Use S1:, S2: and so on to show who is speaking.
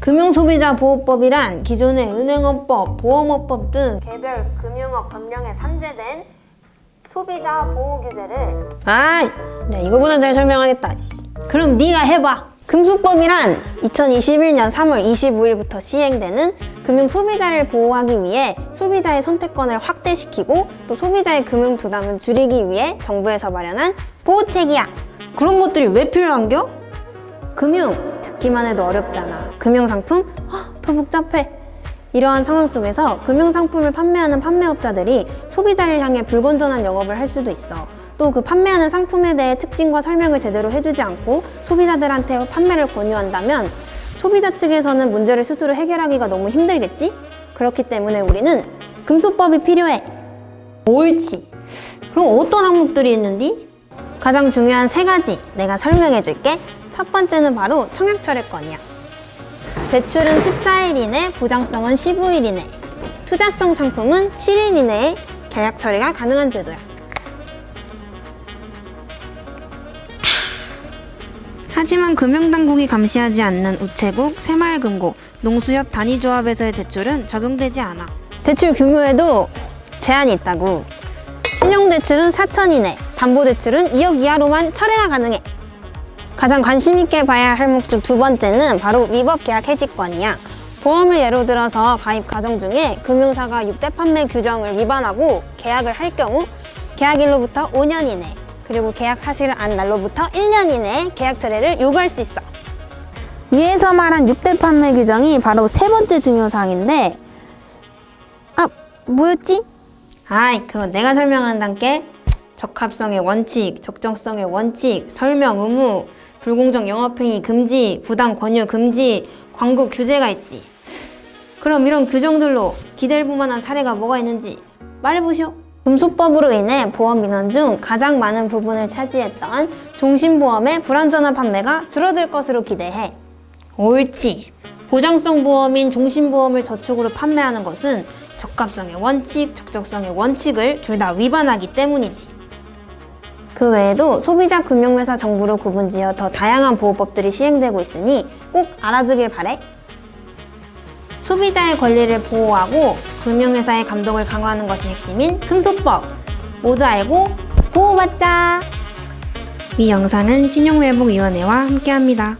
S1: 금융소비자보호법이란 기존의 은행업법, 보험업법 등 개별 금융업 법령에 산재된 소비자 보호 규제를 아, 나 이거보다 잘 설명하겠다. 그럼 네가 해봐. 금수법이란 2021년 3월 25일부터 시행되는 금융 소비자를 보호하기 위해 소비자의 선택권을 확대시키고 또 소비자의 금융 부담을 줄이기 위해 정부에서 마련한 보호책이야. 그런 것들이 왜 필요한겨? 금융 듣기만 해도 어렵잖아. 금융 상품? 아, 더 복잡해. 이러한 상황 속에서 금융 상품을 판매하는 판매업자들이 소비자를 향해 불건전한 영업을 할 수도 있어. 또 그 판매하는 상품에 대해 특징과 설명을 제대로 해주지 않고 소비자들한테 판매를 권유한다면 소비자 측에서는 문제를 스스로 해결하기가 너무 힘들겠지? 그렇기 때문에 우리는 금소법이 필요해. 옳지. 그럼 어떤 항목들이 있는디? 가장 중요한 세 가지 내가 설명해 줄게. 첫 번째는 바로 청약 철회권이야. 대출은 14일 이내, 보장성은 15일 이내. 투자성 상품은 7일 이내에 계약 처리가 가능한 제도야. 하지만 금융당국이 감시하지 않는 우체국, 새마을금고, 농수협 단위조합에서의 대출은 적용되지 않아. 대출 규모에도 제한이 있다고. 신용대출은 4천 이내, 담보대출은 2억 이하로만 철회가 가능해. 가장 관심 있게 봐야 할목중두 번째는 바로 위법 계약 해지권이야. 보험을 예로 들어서 가입 과정 중에 금융사가 6대 판매 규정을 위반하고 계약을 할 경우 계약일로부터 5년 이내 그리고 계약 사실을 안 날로부터 1년 이내에 계약 철회를 요구할 수 있어. 위에서 말한 6대 판매 규정이 바로 세 번째 중요 사항인데 아 뭐였지? 아이 그건 내가 설명한단께 적합성의 원칙, 적정성의 원칙, 설명 의무, 불공정 영업행위 금지, 부당 권유 금지, 광고 규제가 있지. 그럼 이런 규정들로 기댈 만한 사례가 뭐가 있는지 말해보시오. 금소법으로 인해 보험 민원 중 가장 많은 부분을 차지했던 종신보험의 불완전한 판매가 줄어들 것으로 기대해. 옳지. 보장성 보험인 종신보험을 저축으로 판매하는 것은 적합성의 원칙, 적정성의 원칙을 둘 다 위반하기 때문이지. 그 외에도 소비자 금융회사 정부로 구분지어 더 다양한 보호법들이 시행되고 있으니 꼭 알아두길 바래. 소비자의 권리를 보호하고 금융회사의 감독을 강화하는 것이 핵심인 금소법. 모두 알고 보호받자. 이 영상은 신용회복위원회와 함께합니다.